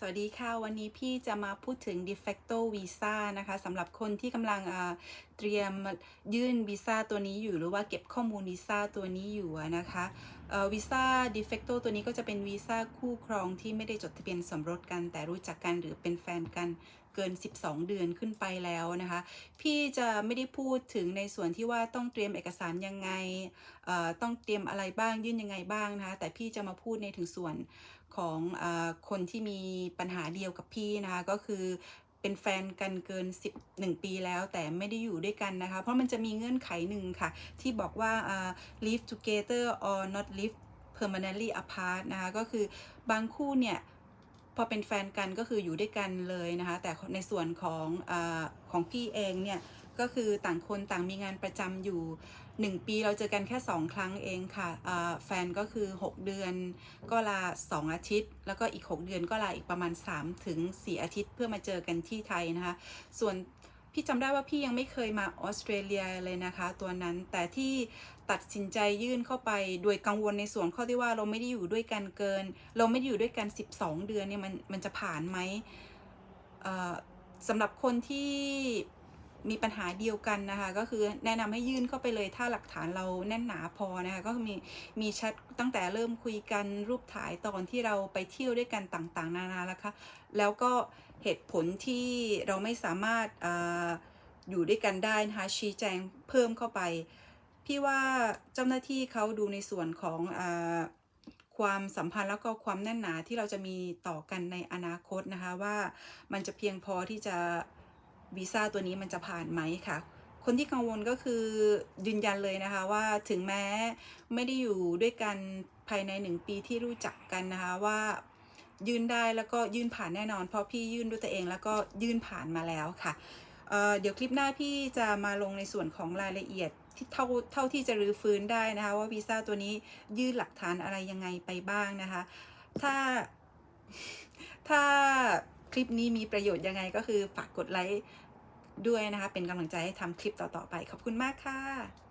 สวัสดีค่ะ วันนี้พี่จะมาพูดถึง de facto visa นะคะสำหรับคนที่กำลังอ่าเตรียมยื่นวีซ่าตัวนี้อยู่หรือว่าเก็บข้อมูลวีซ่าตัวนี้อยู่อะนะคะวีซ่า de facto ตัวนี้ก็จะเป็นวีซ่าคู่ครองที่ไม่ได้จดทะเบียนสมรสกัน แต่รู้จักกันหรือเป็นแฟนกันเกิน 12 เดือนขึ้นไปแล้วนะคะ พี่จะไม่ได้พูดถึงในส่วนที่ว่าต้องเตรียมเอกสารยังไงเอ่อต้องเตรียมอะไรบ้างยื่นยังไงบ้างนะคะแต่พี่จะมาพูดในถึงส่วนของอคนที่มีปัญหาเดียวกับพี่นะคะก็คือ เป็นแฟนกันเกิน 11 ปีแล้วแต่ไม่ได้อยู่ด้วยกันนะคะ เพราะมันจะมีเงื่อนไขหนึ่งค่ะ ที่บอกว่า uh, live together or not live permanently apart นะคะก็คือบางคู่เนี่ยพอเป็นแฟนกันก็คืออยู่ด้วยกันเลยนะคะ แต่ในส่วนของอของพี่เองเนี่ย ก็คือต่างคนต่างมีงานประจำอยู่ 1 ปีเราเจอกันแค่ 2 ครั้งเองค่ะแฟนก็คือ 6 เดือนก็ลา 2 อาทิตย์ แล้วก็อีก 6 เดือนก็ลาอีกประมาณ 3 ถึง 4 อาทิตย์ เพื่อมาเจอกันที่ไทยนะคะ ส่วนพี่จำได้ว่าพี่ยังไม่เคยมาออสเตรเลียเลยนะคะ ตัวนั้นแต่ที่ตัดสินใจยื่นเข้าไปโดยกังวลในส่วนข้อที่ว่าเราไม่ได้อยู่ด้วยกันเกิน เราไม่ได้อยู่ด้วยกัน 12 เดือนเนี่ยมันมันจะผ่านไหมสำหรับคนที่ มีปัญหาเดียวกันนะคะ ก็คือแนะนำให้ยื่นเข้าไปเลยถ้าหลักฐานเราแน่นหนาพอนะคะ ก็มีมีแชทตั้งแต่เริ่มคุยกันรูปถ่ายตอนที่เราไปเที่ยวด้วยกันต่างๆ นานาแล้วค่ะแล้วก็เหตุผลที่เราไม่สามารถออยู่ด้วยกันได้นะคะชี้แจงเพิ่มเข้าไป พี่ว่าเจ้าหน้าที่เขาดูในส่วนของอความสัมพันธ์แล้วก็ความแน่นหนาที่เราจะมีต่อกันในอนาคตนะคะว่ามันจะเพียงพอที่จะ วีซ่าตัวนี้มันจะผ่านไหมค่ะ คนที่กังวลก็คือยืนยันเลยนะคะว่าถึงแม้ไม่ได้อยู่ด้วยกันภายในหนึ่งปีที่รู้จักกันนะคะว่ายื่นได้แล้วก็ยื่นผ่านแน่นอน เพราะพี่ยื่นด้วยตัวเองแล้วก็ยื่นผ่านมาแล้วค่ะเเดี๋ยวคลิปหน้าพี่จะมาลงในส่วนของรายละเอียดที่เท่าเท่าที่จะรื้อฟื้นได้นะคะ ว่าวีซ่าตัวนี้ยื่นหลักฐานอะไรยังไงไปบ้างนะคะ ถ้าถ้า ลิปนี้มีประโยชน์ยังไงก็คือฝากกดไลค์ด้วยนะคะ เป็นกำลังใจให้ทำคลิปต่อๆไป ขอบคุณมากค่ะ